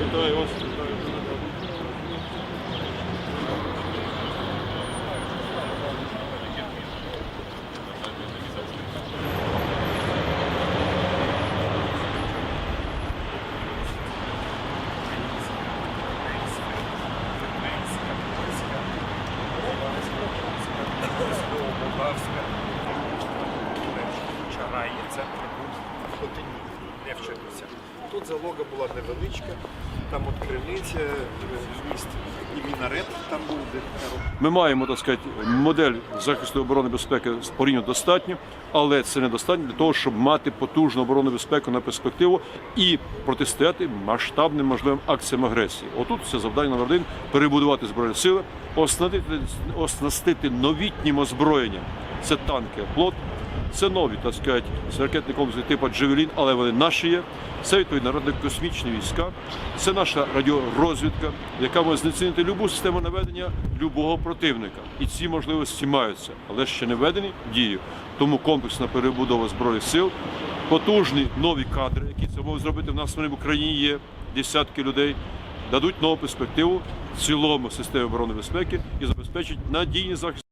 Вітаю вас. Центрі був в не в Чернівцях. Тут залога була невеличка, там от криниця, міст і мінарет там був, де Ми маємо так сказати, модель захисту оборони безпеки порівняно достатньо, але це недостатньо для того, щоб мати потужну оборонну безпеку на перспективу і протистояти масштабним можливим акціям агресії. Отут це завдання номер один перебудувати збройні сили, оснастити, оснастити новітнім озброєнням. Це танки, плот, це нові, так сказати, ракетні комплекси типу Джевелін, але вони наші є. Це відповідно радіокосмічні війська, це наша радіорозвідка, яка може знецінити любу систему наведення любого противника. І ці можливості маються, але ще не введені в дію. Тому комплексна перебудова збройних сил, потужні нові кадри, які це можуть зробити в нас в Україні є десятки людей, дадуть нову перспективу в цілому системі оборони безпеки і забезпечать надійний захист.